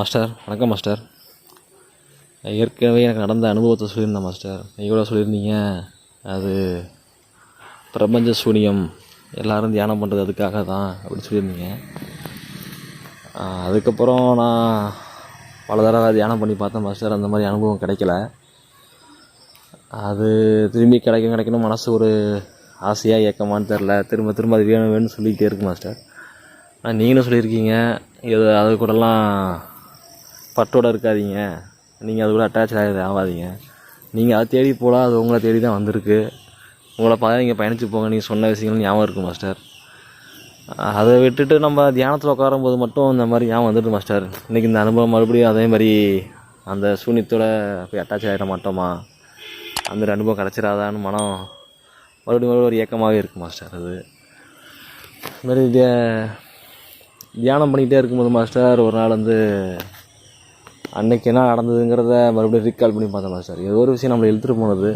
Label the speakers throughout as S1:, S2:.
S1: Master வணக்கம் master. ஏற்கனவே எனக்கு நடந்த அனுபவத்தை சொல்லியிருந்தேன் மாஸ்டர். நீங்கள் கூட சொல்லியிருந்தீங்க. அது பிரபஞ்ச சூனியம் எல்லோரும் தியானம் பண்ணுறது அதுக்காக தான் அப்படின்னு சொல்லியிருந்தீங்க. அதுக்கப்புறம் நான் பல தடவை தியானம் பண்ணி பார்த்தேன் மாஸ்டர். அந்த மாதிரி அனுபவம் கிடைக்கல. அது திரும்பி கிடைக்கும் கிடைக்கணும் மனசு ஒரு ஆசையாக ஏக்கமான்னு தெரில திரும்ப திரும்ப அது வேணும் வேணும்னு சொல்லிக்கிட்டே இருக்கு மாஸ்டர். ஆனால் நீங்களும் சொல்லியிருக்கீங்க. இது அது கூடலாம் பட்டோட இருக்காதீங்க. நீங்கள் அது கூட அட்டாச் ஆகிறது ஆகாதீங்க. நீங்கள் அதை தேடி போகலாம் அது உங்களை தேடி தான் வந்திருக்கு. உங்களை பார்த்து நீங்கள் பயணித்து போங்க. நீங்கள் சொன்ன விஷயங்கள் ஞாபகம் இருக்கும் மாஸ்டர் அதை விட்டுட்டு நம்ம தியானத்தில் உட்காரும்போது மட்டும் இந்த மாதிரி ஞாபகம் வந்துடுது மாஸ்டர் இன்றைக்கி இந்த அனுபவம் மறுபடியும் அதே மாதிரி அந்த சூன்யத்தோட போய் அட்டாச் ஆகிட மாட்டோமா? அந்த ஒரு அனுபவம் கிடச்சிடாதான்னு மனம் மறுபடியும் மறுபடியும் ஒரு ஏக்கமாகவே இருக்குது மாஸ்டர் அது இதுமாரி மாதிரி தியானம் பண்ணிக்கிட்டே இருக்கும்போது மாஸ்டர் ஒரு நாள் வந்து அன்னைக்கு என்ன நடந்ததுங்கிறத மறுபடியும் ரீகால் பண்ணி பார்த்தோம் மாஸ்டர் ஏதோ ஒரு விஷயம் நம்மளை இழுத்துட்டு போனது.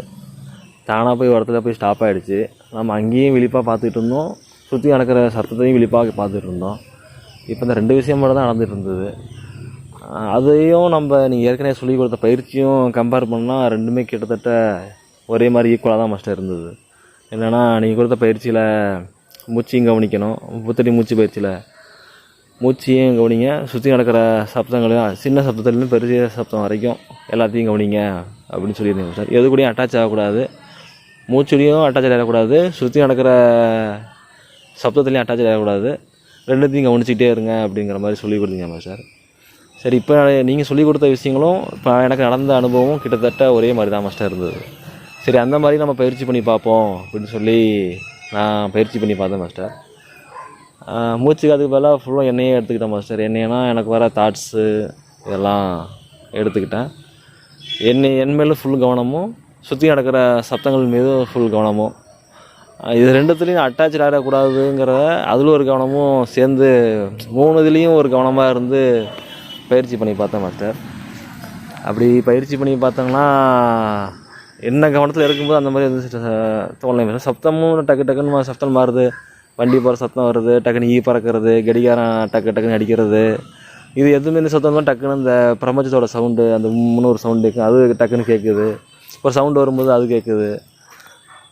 S1: தானாக போய் ஒரு இடத்துல போய் ஸ்டாப் ஆகிடுச்சு நம்ம அங்கேயும் விழிப்பாக பார்த்துட்டு இருந்தோம். சுற்றி நடக்கிற சத்தத்தையும் விழிப்பாக பார்த்துட்டு இருந்தோம். இப்போ இந்த ரெண்டு விஷயம் மட்டும் தான் நடந்துட்டு இருந்தது. அதையும் நம்ம நீங்கள் ஏற்கனவே சொல்லி கொடுத்த பயிற்சியும் கம்பேர் பண்ணால் ரெண்டுமே கிட்டத்தட்ட ஒரே மாதிரி ஈக்குவலாக தான் மாஸ்டர் இருந்தது. என்னென்னா நீங்கள் கொடுத்த பயிற்சியில் மூச்சையும் கவனிக்கணும் புத்தடி மூச்சு பயிற்சியில் மூச்சையும் கவனிங்க. சுற்றி நடக்கிற சப்தங்களையும் சின்ன சப்தத்துலேருந்து பெரிய சப்தம் வரைக்கும் எல்லாத்தையும் கவனிங்க அப்படின்னு சொல்லியிருந்தீங்க சார். எது கூடயும் அட்டாச் ஆகக்கூடாது. மூச்சுலையும் அட்டாச் ஆகக்கூடாது சுற்றி நடக்கிற சப்தத்துலேயும் அட்டாச் ஆகக்கூடாது ரெண்டுத்தையும் கவனிச்சிக்கிட்டே இருங்க அப்படிங்கிற மாதிரி சொல்லி கொடுத்தீங்க சார். சரி இப்போ நீங்கள் சொல்லிக் கொடுத்த விஷயங்களும் இப்போ எனக்கு நடந்த அனுபவம் கிட்டத்தட்ட ஒரே மாதிரி தான் மாஸ்டர் இருந்தது. சரி அந்த மாதிரி நம்ம பயிற்சி பண்ணி பார்ப்போம் அப்படின்னு சொல்லி நான் பயிற்சி பண்ணி பார்த்தேன் மாஸ்டர் மூச்சுக்கு காதுக்கு பதிலாக ஃபுல்லாக எண்ணெயே எடுத்துக்கிட்டேன் மாஸ்டர் எண்ணெய்னா எனக்கு வர தாட்ஸு இதெல்லாம் எடுத்துக்கிட்டேன். எண்ணெய் என் மேலும் ஃபுல் கவனமும் சுற்றி நடக்கிற சத்தங்கள் மீது ஃபுல் கவனமும். இது ரெண்டுத்துலேயும் அட்டாச் ஆகிடக்கூடாதுங்கிறத அதில் ஒரு கவனமும் சேர்ந்து மூணு இதுலேயும் ஒரு கவனமாக இருந்து பயிற்சி பண்ணி பார்த்தேன் மாஸ்டர் அப்படி பயிற்சி பண்ணி பார்த்தோங்கன்னா என்ன கவனத்தில் இருக்கும்போது அந்த மாதிரி வந்து தோணலை சப்தமும் டக்கு டக்குன்னு சப்தம் சத்தம் மாறுது. வண்டி போகிற சத்தம் வருது டக்குன்னு ஈ பறக்கிறது கடிகாரம் டக்கு டக்குன்னு அடிக்கிறது. இது எதுவுமே இந்த சத்தம் தான் டக்குன்னு இந்த பிரபஞ்சத்தோட சவுண்டு அந்த உம்முன்னு ஒரு சவுண்டு அது டக்குன்னு கேட்குது ஒரு சவுண்டு வரும்போது அது கேட்குது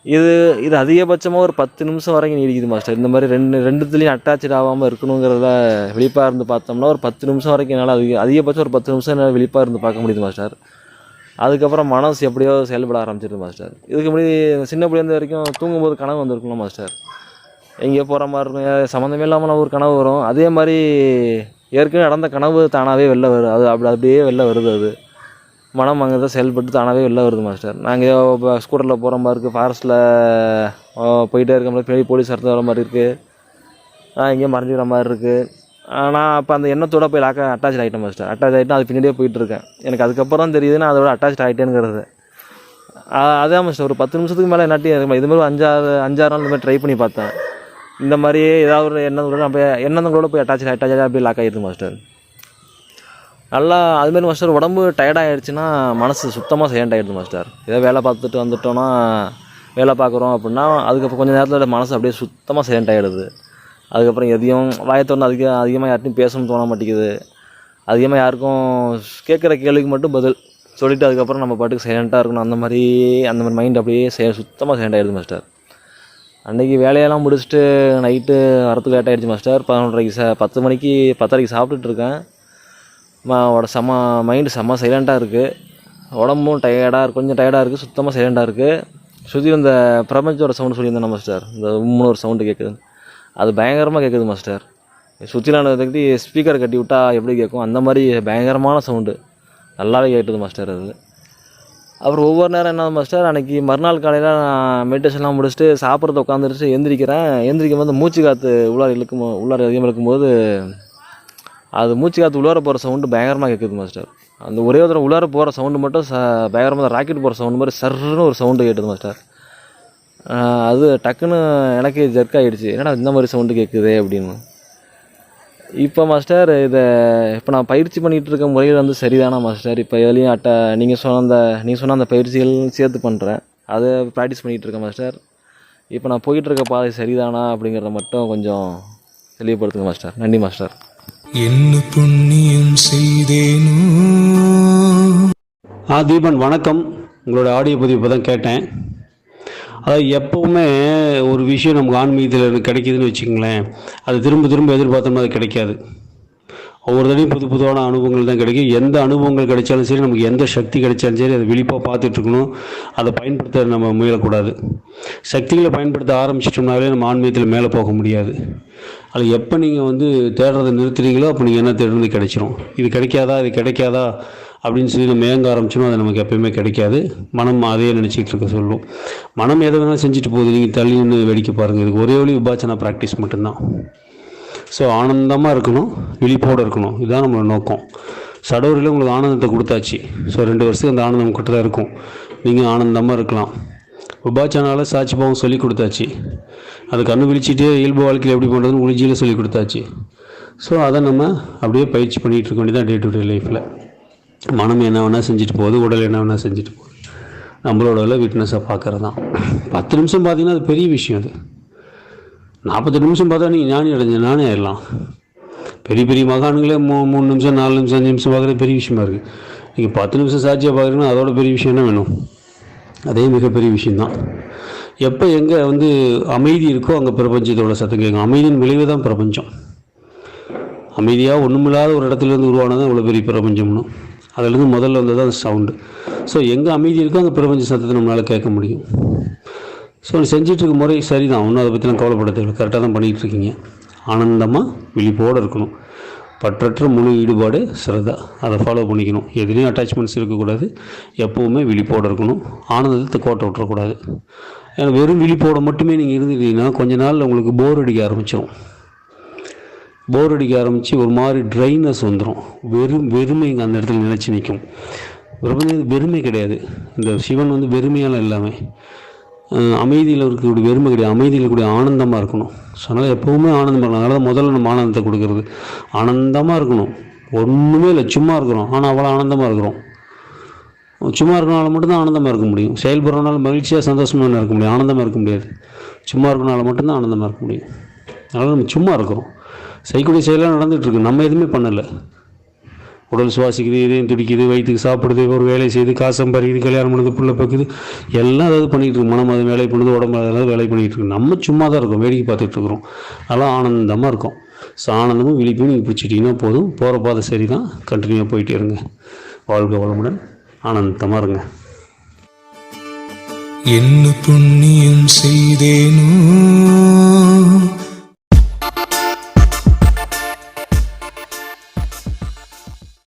S1: இது இது அதிகபட்சமாக ஒரு பத்து நிமிஷம் வரைக்கும் நீடிக்குது மாஸ்டர் இந்த மாதிரி ரெண்டு ரெண்டுத்துலேயும் அட்டாச்சட் ஆகாமல் இருக்கணுங்கிறத விழிப்பாக இருந்து பார்த்தோம்னா ஒரு பத்து நிமிஷம் வரைக்கும் என்னால் அதிக அதிகபட்சம் ஒரு பத்து நிமிஷம் என்னால் விழிப்பாக இருந்து பார்க்க முடியுது மாஸ்டர் அதுக்கப்புறம் மனசு எப்படியோ செயல்பட ஆரம்பிச்சிருது மாஸ்டர் இதுக்கு முன்னாடி சின்ன பிள்ளைந்த வரைக்கும் தூங்கும்போது கனவு வந்திருக்கும்ல மாஸ்டர் எங்கேயோ போகிற மாதிரி இருக்கும். சம்மந்தமே இல்லாமல் ஒரு கனவு வரும். அதே மாதிரி ஏற்கனவே நடந்த கனவு தானாகவே வெளில வரும் அது அப்படி அப்படியே வெளில வருது அது. மனம் அங்கே தான் செயல்பட்டு தானாகவே வெளில வருது மாஸ்டர் நாங்கள் இப்போ ஸ்கூட்டரில் போகிற மாதிரி இருக்குது ஃபாரஸ்ட்டில் போயிட்டே இருக்க மாதிரி பெரிய போலீஸ் அடுத்து வர மாதிரி இருக்குது நான் எங்கேயோ மறைஞ்சிக்கிற மாதிரி இருக்குது ஆனால் அப்போ அந்த எண்ணத்தோட போய் லாக்க அட்டாச் ஆகிட்டேன் மாஸ்டர் அட்டாச் ஆகிட்டு அது பின்னாடியே போயிட்டுருக்கேன் எனக்கு அதுக்கப்புறம் தான் தெரியுது நான் அதோட அட்டாச் ஆகிட்டேங்கிறது அதான் மாஸ்டர் ஒரு பத்து நிமிஷத்துக்கு மேலே என்னாட்டி இது மாதிரி அஞ்சாறு அஞ்சாறு நாள் இந்த மாதிரி ட்ரை பண்ணி பார்த்தேன். இந்த மாதிரி ஏதாவது ஒரு எண்ணங்களோட நம்ம எண்ணங்களோட போய் அட்டாச் அட்டாச் அப்படியே லாக் ஆகிடுது மாஸ்டர் நல்லா அதுமாரி மாஸ்டர் உடம்பு டயர்டாகிடுச்சுன்னா மனசு சுத்தமாக சைலண்ட் ஆகிடுது மாஸ்டர் ஏதோ வேலை பார்த்துட்டு வந்துட்டோன்னா வேலை பார்க்குறோம் அப்படின்னா அதுக்கப்புறம் கொஞ்சம் நேரத்தில் மனசு அப்படியே சுத்தமாக சைலண்ட் ஆகிடுது அதுக்கப்புறம் எதையும் வாயத்தோட அதிக அதிகமாக யார்ட்டையும் பேசணும்னு தோண மாட்டேங்குது. அதிகமாக யாருக்கும் கேட்குற கேள்விக்கு மட்டும் பதில் சொல்லிவிட்டு அதுக்கப்புறம் நம்ம பாட்டுக்கு சைலண்ட்டாக இருக்கணும். அந்த மாதிரி அந்த மாதிரி மைண்ட் அப்படியே சே சுத்தமாக சைலண்ட் ஆகிடுது மாஸ்டர் அன்றைக்கி வேலையெல்லாம் முடிச்சுட்டு நைட்டு வரத்துக்கு லேட் ஆகிடுச்சு மாஸ்டர் பதினொன்றரைக்கு ச பத்து மணிக்கு பத்தரைக்கு சாப்பிட்டுட்டு இருக்கேன். உட செம்ம மைண்டு செம்ம சைலண்ட்டாக இருக்குது உடம்பும் டயர்டாக கொஞ்சம் டயர்டாக இருக்குது சுத்தமாக சைலண்ட்டாக இருக்குது சுற்றி இந்த பிரபஞ்சோட சவுண்டு சொல்லியிருந்தேன் மாஸ்டர் இந்த மூணு ஒரு சவுண்டு கேட்குது அது பயங்கரமாக கேட்குது மாஸ்டர் சுற்றிலானதுக்கு ஸ்பீக்கர் கட்டி விட்டால் எப்படி கேட்கும் அந்த மாதிரி பயங்கரமான சவுண்டு நல்லாவே கேட்டுது மாஸ்டர் அது. அப்புறம் ஒவ்வொரு நேரம் என்ன மாஸ்டர் அன்றைக்கி மறுநாள் காலையில் நான் மெடிடேஷன்லாம் முடிச்சுட்டு சாப்பிட்றத உட்காந்துருச்சு எந்திரிக்கிறேன். எந்திரிக்கும் போது மூச்சு காற்று உள்ளார இழுக்கும் உள்ளார அதிகமாக இருக்கும்போது அது மூச்சு காற்று உள்ளார போகிற சவுண்டு பயங்கரமாக கேட்குது மாஸ்டர் அந்த ஒரே ஒரு தடவை உள்ளார போகிற சவுண்டு மட்டும் ச பயங்கரமாக ராக்கெட் போகிற சவுண்டு மாதிரி சர்ன்னு ஒரு சவுண்டு கேட்டுது மாஸ்டர் அது டக்குன்னு எனக்கே ஜெர்க் ஆகிடுச்சு என்னடா இந்த மாதிரி சவுண்டு கேட்குதே அப்படின்னு. இப்போ மாஸ்டர் இதை இப்போ நான் பயிற்சி பண்ணிகிட்டு இருக்க முறையில் வந்து சரிதானா மாஸ்டர் இப்போ எதுலேயும் அட்ட நீங்கள் சொன்ன அந்த நீங்கள் சொன்ன அந்த பயிற்சிகள் சேர்த்து பண்ணுறேன் அதை ப்ராக்டிஸ் பண்ணிகிட்டு இருக்கேன் மாஸ்டர் இப்போ நான் போயிட்டு இருக்க பாதை சரிதானா அப்படிங்கிறத மட்டும் கொஞ்சம் தெளிவுபடுத்துங்க மாஸ்டர் நன்றி மாஸ்டர்
S2: என்ன புண்ணியம் செய்தேனோ?
S3: ஆ தீபன் வணக்கம். உங்களோட ஆடியோ பதிவு இப்போ தான் கேட்டேன். அதாவது எப்போவுமே ஒரு விஷயம் நமக்கு ஆன்மீகத்தில் இருந்து கிடைக்குதுன்னு வச்சுக்கோங்களேன். அது திரும்ப திரும்ப எதிர்பார்த்தோம்னா அது கிடைக்காது. ஒவ்வொரு தடையும் புது புதுவான அனுபவங்கள் தான் கிடைக்கும். எந்த அனுபவங்கள் கிடைச்சாலும் சரி நமக்கு எந்த சக்தி கிடைச்சாலும் சரி அதை விழிப்பாக பார்த்துட்ருக்கணும் அதை பயன்படுத்த நம்ம முயலக்கூடாது. சக்திகளை பயன்படுத்த ஆரம்பிச்சிட்டோம்னாலே நம்ம ஆன்மீகத்தில் மேலே போக முடியாது. அது எப்போ நீங்கள் வந்து தேடுறதை நிறுத்துறீங்களோ அப்போ நீங்கள் என்ன தேடுறது கிடைச்சிரும். இது கிடைக்காதா இது கிடைக்காதா அப்படின்னு சொல்லி நம்ம ஏங்க அது நமக்கு எப்பயுமே கிடைக்காது. மனம் அதே நினச்சிக்கிட்டு இருக்க சொல்லும். மனம் எதை வேணாலும் செஞ்சுட்டு போகுது. நீங்கள் தள்ளி நின்று வேடிக்கை பாருங்கள் இதுக்கு ஒரே வழி விபாச்சனா ப்ராக்டிஸ் மட்டும்தான். ஸோ ஆனந்தமாக இருக்கணும். விழிப்போடு இருக்கணும். இதுதான் நம்மளோட நோக்கம். சடவரில் உங்களுக்கு ஆனந்தத்தை கொடுத்தாச்சு. ஸோ ரெண்டு வருஷத்துக்கு அந்த ஆனந்தம் கிட்ட தான் இருக்கும். நீங்கள் ஆனந்தமாக இருக்கலாம். விபாச்சனால சாட்சி பாவம் சொல்லி கொடுத்தாச்சு. அது கண்ணு விழிச்சிட்டு இயல்பு வாழ்க்கையில் எப்படி பண்ணுறதுன்னு உளிஞ்சியில் சொல்லி கொடுத்தாச்சு. ஸோ அதை நம்ம அப்படியே பயிற்சி பண்ணிகிட்டு இருக்க வேண்டியதான் டே டு டே லைஃப்பில் மனம் என்ன வேணால் செஞ்சுட்டு போகுது உடல் என்ன வேணால் செஞ்சுட்டு போகுது. நம்மளோட வேலை விட்னஸாக பார்க்குறது தான் பத்து நிமிஷம் பார்த்தீங்கன்னா அது பெரிய விஷயம் அது. நாற்பத்தெட்டு நிமிஷம் பார்த்தா நீங்கள் ஞானி அடைஞ்ச நானே ஆயிடலாம். பெரிய பெரிய மகான்களே மூ மூணு நிமிஷம் நாலு நிமிஷம் அஞ்சு நிமிஷம் பார்க்குறது பெரிய விஷயமா இருக்குது நீங்கள் பத்து நிமிஷம் சாட்சியாக பார்க்குறீங்கன்னா அதோட பெரிய விஷயம் என்ன வேணும்? அதே மிகப்பெரிய விஷயந்தான் எப்போ எங்கே வந்து அமைதி இருக்கோ அங்கே பிரபஞ்சத்தோட சத்தம் கேட்கும். அமைதியின் விளைவு தான் பிரபஞ்சம். அமைதியாக ஒன்றுமில்லாத ஒரு இடத்துலேருந்து உருவானதான் இவ்வளோ பெரிய பிரபஞ்சம்னு. அதுலேருந்து முதல்ல வந்தது அந்த சவுண்டு. ஸோ எங்கே அமைதி இருக்கோ அந்த பிரபஞ்ச சத்தத்தை நம்மளால் கேட்க முடியும். ஸோ செஞ்சுட்டு இருக்க முறை சரி தான் ஒன்றும் அதை பற்றிலாம் கவலைப்பட தேவையில்லை கரெக்டாக தான் பண்ணிகிட்டு இருக்கீங்க ஆனந்தமாக விழிப்போடு இருக்கணும். பற்றற்ற முழு ஈடுபாடு சிரதா அதை ஃபாலோ பண்ணிக்கணும். எதுலேயும் அட்டாச்மெண்ட்ஸ் இருக்கக்கூடாது. எப்போவுமே விழிப்போடு இருக்கணும். ஆனந்தத்தை கோட்டை விட்டுறக்கூடாது. ஏன்னா வெறும் விழிப்போட மட்டுமே நீங்கள் இருந்துட்டீங்கன்னா கொஞ்ச நாளில் உங்களுக்கு போர் அடிக்க ஆரம்பிச்சிடும் போர் அடிக்க ஆரம்பித்து ஒரு மாதிரி ட்ரைனஸ் வந்துடும் வெறும் வெறுமை இங்கே அந்த இடத்துல நினச்சி நிற்கும் பிரபஞ்சம் வெறுமை கிடையாது. இந்த சிவன் வந்து வெறுமையால் எல்லாமே அமைதியில் இருக்கக்கூடிய வெறுமை கிடையாது. அமைதியில் கூடிய ஆனந்தமாக இருக்கணும். ஸோ அதனால் எப்போவுமே ஆனந்தமாக இருக்கணும். அதனால தான் முதல்ல நம்ம ஆனந்தத்தை கொடுக்கறது. ஆனந்தமாக இருக்கணும். ஒன்றுமே இல்லை சும்மா இருக்கிறோம். ஆனால் அவ்வளோ ஆனந்தமாக இருக்கிறோம். சும்மா இருக்கனால மட்டும்தான் ஆனந்தமாக இருக்க முடியும். செயல்படுறனால மகிழ்ச்சியாக சந்தோஷமாக இருக்க முடியும். ஆனந்தமாக இருக்க முடியாது. சும்மா இருக்கனால மட்டும்தான் ஆனந்தமாக இருக்க முடியும். அதனால் நம்ம சும்மா இருக்கிறோம். செய்யக்கூடிய செயலாக நடந்துகிட்ருக்கு. நம்ம எதுவுமே பண்ணலை. உடல் சுவாசிக்குது இதயம் துடிக்குது வயிற்றுக்கு சாப்பிடுது ஒரு வேலை செய்யுது காசு சம்பாதிக்குது கல்யாணம் பண்ணுது புள்ள பக்குது எல்லாம் அதாவது பண்ணிகிட்டு இருக்கு மனம் அது வேலை பண்ணுது உடம்பு அதாவது வேலை பண்ணிகிட்டு இருக்கு நம்ம சும்மா தான் இருக்கோம். வேடிக்கை பார்த்துட்டு இருக்கிறோம். அதெல்லாம் ஆனந்தமாக இருக்கும். ஸோ ஆனந்தமும் விழிப்பையும் நீங்கள் பிடிச்சிட்டிங்கன்னா போதும். போகிற பாதை சரி தான் கண்டினியூவாக போயிட்டே இருங்க. வாழ்க வளமுடன். ஆனந்தமாக இருங்க.
S2: என்ன புண்ணியம் செய்தேனோ